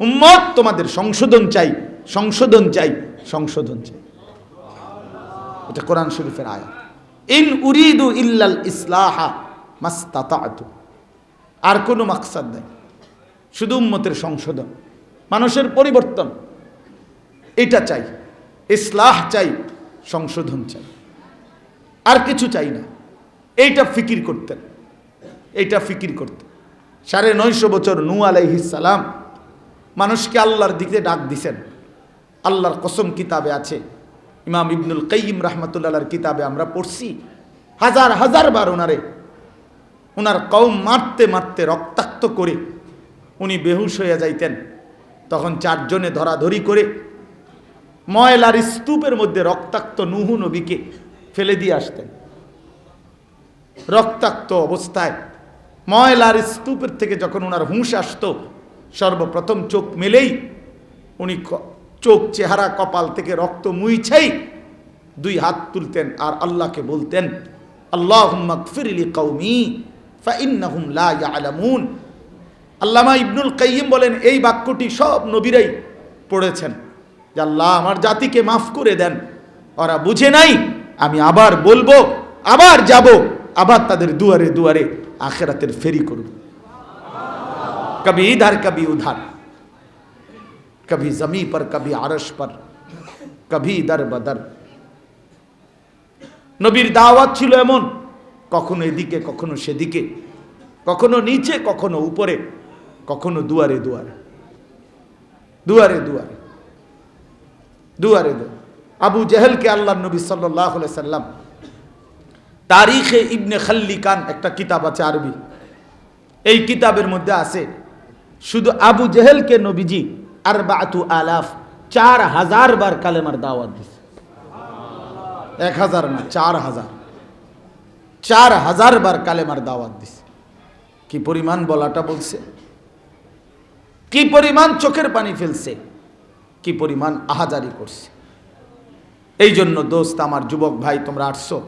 উম্মত, তোমাদের সংশোধন চাই সংশোধন চাই সংশোধন চাই। এটা কোরআন শরীফের আয়া ইন উরিদু ইল্লাল ইসলাহা মাস্তাতাতু আর কোনো মাকসাদ নাই। শুধু উম্মতের সংশোধন। মানুষের পরিবর্তন। এটা চাই। ইসলাহ চাই, সংশোধন চাই। আর কিছু চাই না। এইটা ফিকির করতেন। এইটা ফিকির করতেন। সাড়ে নয়শো বছর নু আলাইহিসালাম মানুষকে আল্লাহর দিকে ডাক দিছেন। আল্লাহর কসম কিতাবে আছে। ইমাম ইবনুল কাইম রহমতুল্লাহর কিতাবে আমরা পড়ছি। হাজার হাজার বার ওনারে ওনার কৌম মারতে মারতে রক্তাক্ত করে উনি বেহুশ হয়ে যাইতেন। তখন চারজনে ধরাধরি করে ময়লার স্তূপের মধ্যে রক্তাক্ত নুহু নবীকে ফেলে দিয়ে আসতেন। রক্তাক্ত অবস্থায় ময়লার স্তূপের থেকে যখন ওনার হুঁশ আসতো সর্বপ্রথম চোখ মেলেই উনি চোখ চেহারা কপাল থেকে রক্ত মুইছেই দুই হাত তুলতেন আর আল্লাহকে বলতেন আল্লাহ কৌমি আল্লামা ইবনুল কাইম বলেন, এই বাক্যটি সব নবীরাই পড়েছেন। যে আল্লাহ আমার জাতিকে মাফ করে দেন। ওরা বুঝে নাই, আমি আবার বলব, আবার যাব, আবার তাদের দুয়ারে দুয়ারে আখেরাতের ফেরি করব। কবি ইধার কবি উধার কবি জমি पर কবি আরশ पर কবি দর বদর নবীর দাওয়াত ছিল এমন কখনো এদিকে কখনো সেদিকে কখনো নিচে কখনো উপরে কখনো দুয়ারে দুয়ারে দুয়ারে দুয়ারে দুয়ারে দুয়ারে আবু জেহেলকে আল্লাহ নবী সাল্লাহ সাল্লাম তারিখে ইবনে খাল্লিকান একটা কিতাব আছে আরবি এই কিতাবের মধ্যে আছে শুধু আবু জেহেলকে নবীজি আর বাতু আলাফ চার হাজার বার কালেমার দাওয়াত দিছে। এক হাজার না, চার হাজার। চার হাজার বার কালেমার দাওয়াত দিছে। কি পরিমাণ বলাটা বলছে? কি পরিমাণ চোখের পানি ফেলছে? কি পরিমাণ আহাজারি করছে? এই জন্য দোস্ত, আমার যুবক ভাই, তোমরা আসছো।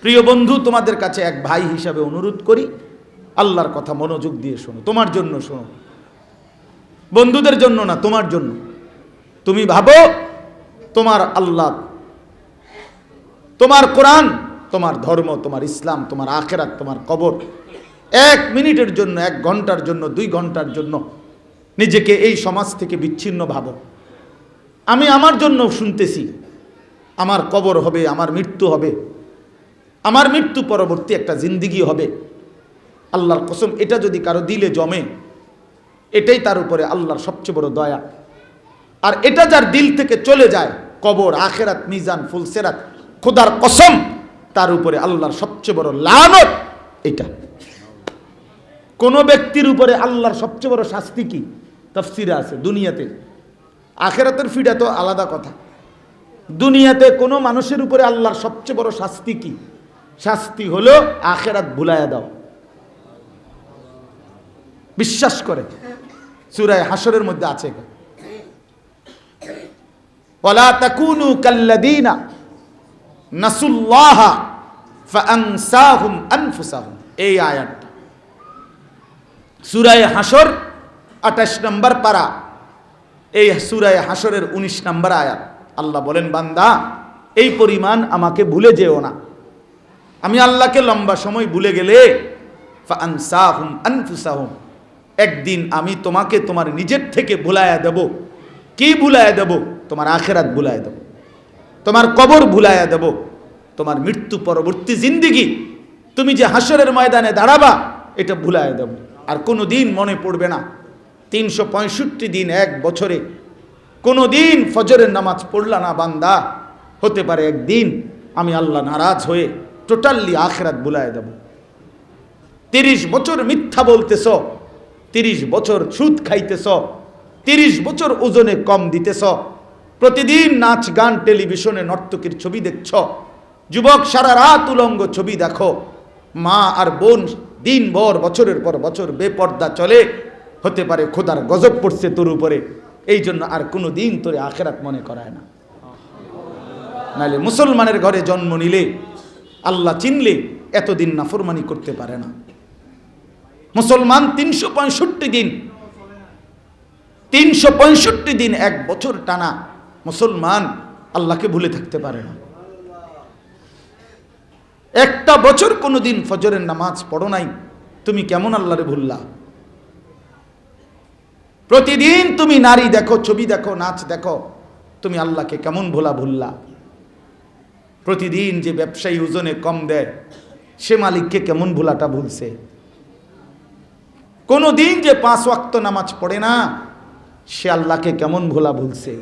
প্রিয় বন্ধু, তোমাদের কাছে এক ভাই হিসাবে অনুরোধ করি আল্লাহর কথা মনোযোগ দিয়ে শোনো, তোমার জন্য শোনো। বন্ধুদের জন্য না, তোমার জন্য। তুমি ভাবো, তোমার আল্লাহ, তোমার কোরআন, তোমার ধর্ম, তোমার ইসলাম, তোমার আখেরাত, তোমার কবর। এক মিনিটের জন্য, এক ঘণ্টার জন্য, দুই ঘণ্টার জন্য নিজেকে এই সমাজ থেকে বিচ্ছিন্ন ভাবো। আমি আমার জন্য শুনতেছি, আমার কবর হবে, আমার মৃত্যু হবে, আমার মৃত্যু পরবর্তী একটা জিন্দিগি হবে। আল্লাহর কসম, এটা যদি কারও দিলে জমে, এটাই তার উপরে আল্লাহর সবচেয়ে বড় দয়া। আর এটা যার দিল থেকে চলে যায়, কবর, আখেরাত, মিজান, ফুলসেরাত, খোদার কসম, তার উপরে আল্লাহর সবচেয়ে বড় লানত এটা। কোন ব্যক্তির উপরে আল্লাহর সবচেয়ে বড় শাস্তি কি? তফসিরে আছে, দুনিয়াতে। আখেরাতের ফিডা তো আলাদা কথা। দুনিয়াতে কোনো মানুষের উপরে আল্লাহর সবচেয়ে বড় শাস্তি কি? শাস্তি হলো আখেরাত ভুলাইয়া দাও বিশ্বাস করে। সুরায় হাসরের মধ্যে আছে ওয়ালা তাকুনু কাল্লাদিনা নাসুল্লাহা ফাআনসাহুম আনফুসাহুম। এই আয়াতটা। সুরায় হাসর আঠাশ নম্বর পারা। এই সুরায় হাসরের ১৯ নম্বর আয়াত। আল্লাহ বলেন, বান্দা, এই পরিমাণ আমাকে ভুলে যেও না। আমি আল্লাহকে লম্বা সময় ভুলে গেলে, ফাআনসাহুম আনফুসাহুম। একদিন আমি তোমাকে তোমার নিজের থেকে ভুলাইয়া দেব। কি ভুলাইয়া দেব? তোমার আখেরাত ভুলাইয়া দেব। তোমার কবর ভুলাইয়া দেব। তোমার মৃত্যু পরবর্তী জিন্দিগি। তুমি যে হাসরের ময়দানে দাঁড়াবা, এটা ভুলাইয়া দেব। আর কোনো দিন মনে পড়বে না। তিনশো পঁয়ষট্টি দিন এক বছরে। কোনো দিন ফজরের নামাজ পড়লা না বান্দা। হতে পারে একদিন আমি আল্লাহ নারাজ হয়ে টোটালি আখেরাত বুলায় দেব। তিরিশ বছর মিথ্যা বলতেছ। তিরিশ বছর সুদ খাইতেছ, তিরিশ বছর ওজনে কম দিতেছ, প্রতিদিন নাচ, গান, টেলিভিশনে নর্তকীর ছবি দেখছ, যুবক সারা রাত উলঙ্গ ছবি দেখো, মা আর বোন দিন ভর বছরের পর বছর বেপর্দা চলে, হতে পারে খোদার গজব পড়ছে তোর উপরে, এই জন্য আর কোনো দিন তোরে আখেরাত মনে করায় না। নাহলে মুসলমানের ঘরে জন্ম নিলে, আল্লাহ চিনলে এতদিন নাফরমানি করতে পারে না। মুসলমান তিনশো পঁয়ষট্টি দিন। তিনশো পঁয়ষট্টি দিন এক বছর টানা মুসলমান আল্লাহকে ভুলে থাকতে পারে না। একটা বছর কোনো দিন ফজরের নামাজ পড়ো নাই, তুমি কেমন আল্লাহরে ভুললা? প্রতিদিন তুমি নারী দেখো, ছবি দেখো, নাচ দেখো, তুমি আল্লাহকে কেমন ভোলা ভুললা? প্রতিদিন যে ব্যবসায়ী ওজনে কম দেয়, সে মালিককে কেমন ভোলাটা ভুলছে? কোনো দিন যে পাঁচ ওয়াক্ত নামাজ পড়ে না সে আল্লাহকে কেমন ভোলা ভুলছে